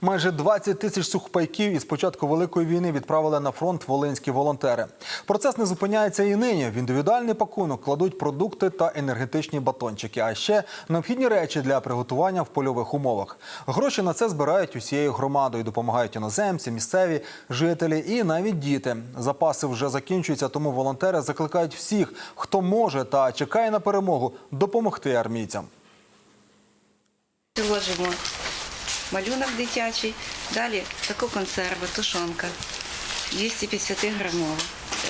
Майже 20 тисяч сухпайків із початку великої війни відправили на фронт волинські волонтери. Процес не зупиняється і нині. В індивідуальний пакунок кладуть продукти та енергетичні батончики, а ще необхідні речі для приготування в польових умовах. Гроші на це збирають усією громадою. Допомагають іноземці, місцеві жителі і навіть діти. Запаси вже закінчуються, тому волонтери закликають всіх, хто може та чекає на перемогу, допомогти армійцям. Вложимо малюнок дитячий, далі таку консерву, тушонка 250 грамова,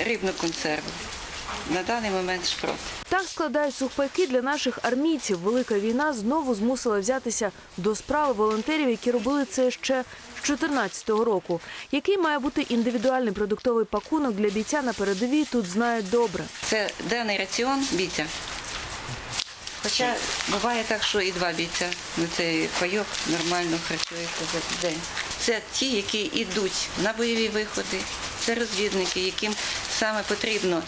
рибну консерву. На даний момент шпрот. Так складають сухпайки для наших армійців. Велика війна знову змусила взятися до справи волонтерів, які робили це ще з 2014 року. Який має бути індивідуальний продуктовий пакунок для бійця на передовій, тут знають добре. Це денний раціон бійця. Хоча буває так, що і два бійця на цей пайок нормально харчуються за день. Це ті, які йдуть на бойові виходи, це розвідники, яким саме потрібно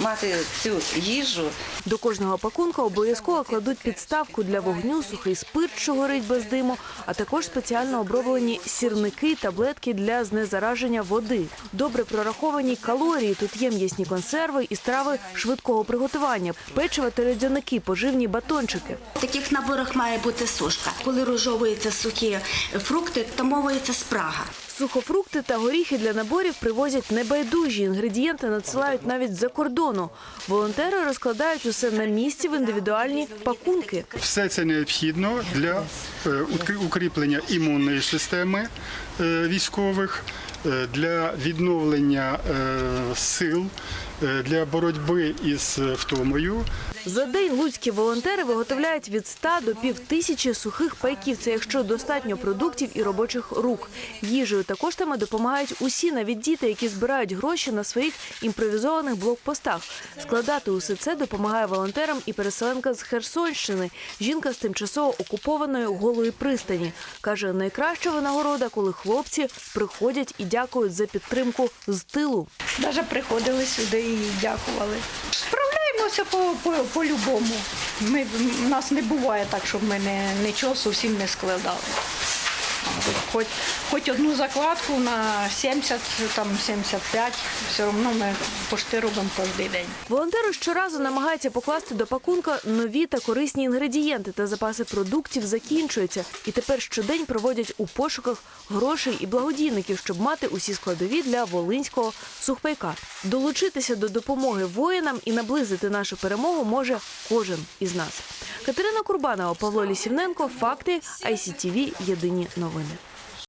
мати цю їжу, До кожного пакунка обов'язково кладуть підставку для вогню, сухий спирт, що горить без диму, а також спеціально оброблені сірники, таблетки для знезараження води. Добре прораховані калорії. Тут є м'ясні консерви і страви швидкого приготування, печиво та льодяники, поживні батончики. В таких наборах має бути сушка. Коли розжовуються сухі фрукти, то мовується спрага. Сухофрукти та горіхи для наборів привозять небайдужі. Інгредієнти надсилають навіть з-за кордону. Волонтери розкладають усе на місці в індивідуальні пакунки. Все це необхідно для е, укріплення імунної системи е, військових, е, для відновлення сил, для боротьби із е, втомою. За день луцькі волонтери виготовляють від 100 до пів тисячі сухих пайків. Це якщо достатньо продуктів і робочих рук. Їжею та коштами допомагають усі, навіть діти, які збирають гроші на своїх імпровізованих блокпостах. Складати усе це допомагає волонтерам і переселенка з Херсонщини. Жінка з тимчасово окупованої голої пристані каже, найкраща винагорода, коли хлопці приходять і дякують за підтримку з тилу. Навіть приходили сюди і дякували. Справляємося по, по, по-любому. Ми, у нас не буває так, щоб ми не, нічого зовсім не складали. Хоч, хоч одну закладку на 70, там 75, все одно ми пошти робимо кожен день. Волонтери щоразу намагаються покласти до пакунка нові та корисні інгредієнти, та запаси продуктів закінчуються. І тепер щодень проводять у пошуках грошей і благодійників, щоб мати усі складові для волинського сухпайка. Долучитися до допомоги воїнам і наблизити нашу перемогу може кожен із нас. Катерина Курбанова, Павло Лісівненко, Факти, ICTV, Єдині новини.